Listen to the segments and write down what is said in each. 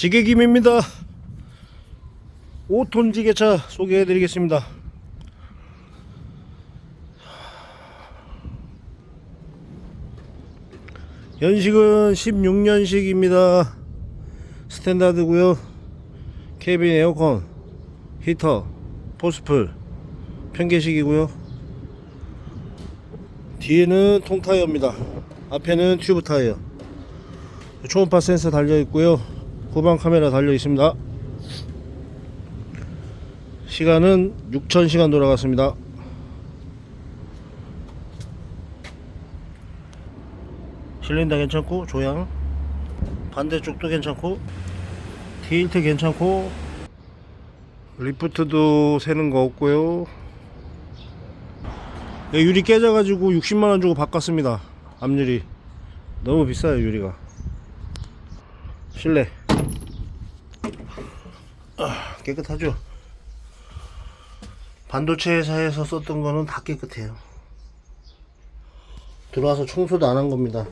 지게김입니다. 5톤 지게차 소개해 드리겠습니다. 연식은 16년식입니다. 스탠다드고요. 케빈 에어컨 히터 포스풀 편계식이고요. 뒤에는 통타이어입니다. 앞에는 튜브 타이어. 초음파 센서 달려 있고요 후방 카메라 달려 있습니다. 시간은 6000시간 돌아갔습니다. 실린더 괜찮고 조향 반대쪽도 괜찮고 테일트 괜찮고 리프트도 새는 거 없고요. 네, 유리 깨져가지고 60만원 주고 바꿨습니다. 앞유리. 너무 비싸요 유리가. 실내. 아, 깨끗하죠? 반도체 회사에서 썼던 거는 다 깨끗해요. 들어와서 청소도 안 한 겁니다.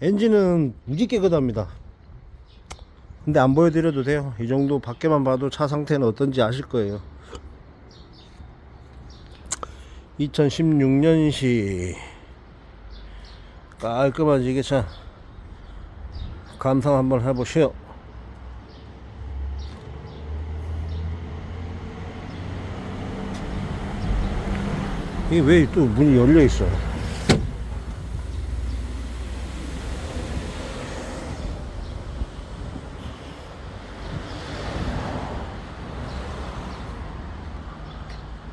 엔진은 무지 깨끗합니다. 근데 안 보여드려도 돼요. 이 정도 밖에만 봐도 차 상태는 어떤지 아실 거예요. 2016년식 깔끔한 지게차 감상 한번 해보시오. 이게 왜 또 문이 열려 있어?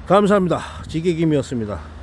감사합니다. 지게김이었습니다